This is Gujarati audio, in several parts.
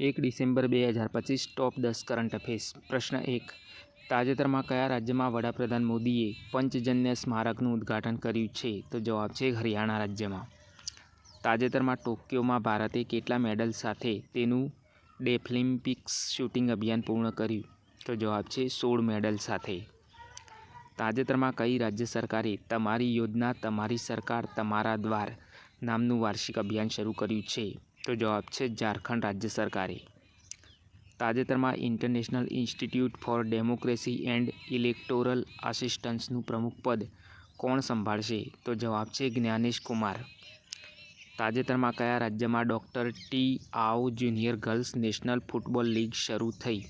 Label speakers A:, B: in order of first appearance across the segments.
A: એક ડિસેમ્બર બે હજાર પચીસ, ટોપ દસ કરંટ અફેર્સ. પ્રશ્ન એક, તાજેતરમાં કયા રાજ્યમાં વડાપ્રધાન મોદીએ પંચજન્ય સ્મારકનું ઉદ્ઘાટન કર્યું છે? તો જવાબ છે હરિયાણા રાજ્યમાં. તાજેતરમાં ટોક્યોમાં ભારતે કેટલા મેડલ સાથે તેનું ડેફલિમ્પિક્સ શૂટિંગ અભિયાન પૂર્ણ કર્યું? તો જવાબ છે સોળ મેડલ સાથે. તાજેતરમાં કઈ રાજ્ય સરકારે તમારી યોજના, તમારી સરકાર, તમારા દ્વાર નામનું વાર્ષિક અભિયાન શરૂ કર્યું છે? તો જવાબ છે ઝારખંડ રાજ્ય સરકારે. તાજેતરમાં international institute for democracy and electoral આસિસ્ટન્સનું પ્રમુખ પદ કોણ સંભાળશે? તો જવાબ છે જ્ઞાનેશ કુમાર. તાજેતરમાં કયા રાજ્યમાં doctor T Ao junior girls national football league શરૂ થઈ?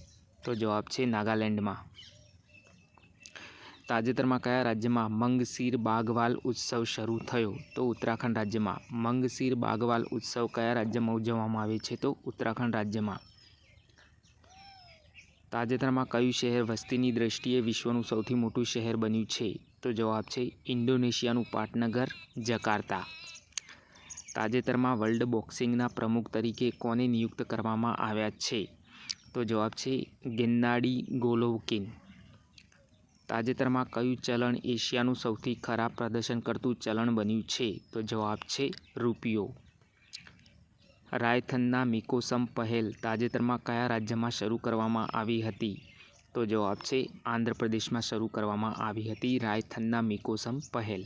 A: તો જવાબ છે નાગાલેન્ડમાં. તાજેતરમાં કયા રાજ્યમાં મંગસીર બાગવાલ ઉત્સવ શરૂ થયો? તો ઉત્તરાખંડ રાજ્યમાં મંગસીર બાગવાલ ઉત્સવ કયા રાજ્યમાં ઉજવવામાં આવે છે? તો ઉત્તરાખંડ રાજ્યમાં તાજેતરમાં કયું શહેર વસ્તીની દ્રષ્ટિએ વિશ્વનું સૌથી મોટું શહેર બન્યું છે? તો જવાબ છે ઇન્ડોનેશિયાનું પાટનગર, જકાર્તા. તાજેતરમાં વર્લ્ડ બોક્સિંગના પ્રમુખ તરીકે કોને નિયુક્ત કરવામાં આવ્યા છે? તો જવાબ છે ગેન્નાડી ગોલોવકિન. તાજેતરમાં કયું ચલણ એશિયાનું સૌથી ખરાબ પ્રદર્શન કરતું ચલણ બન્યું છે? તો જવાબ છે રૂપિયો. રાયથનના મિકોસમ પહેલ તાજેતરમાં કયા રાજ્યમાં શરૂ કરવામાં આવી હતી? તો જવાબ છે આંધ્રપ્રદેશમાં શરૂ કરવામાં આવી હતી રાયથનના મિકોસમ પહેલ.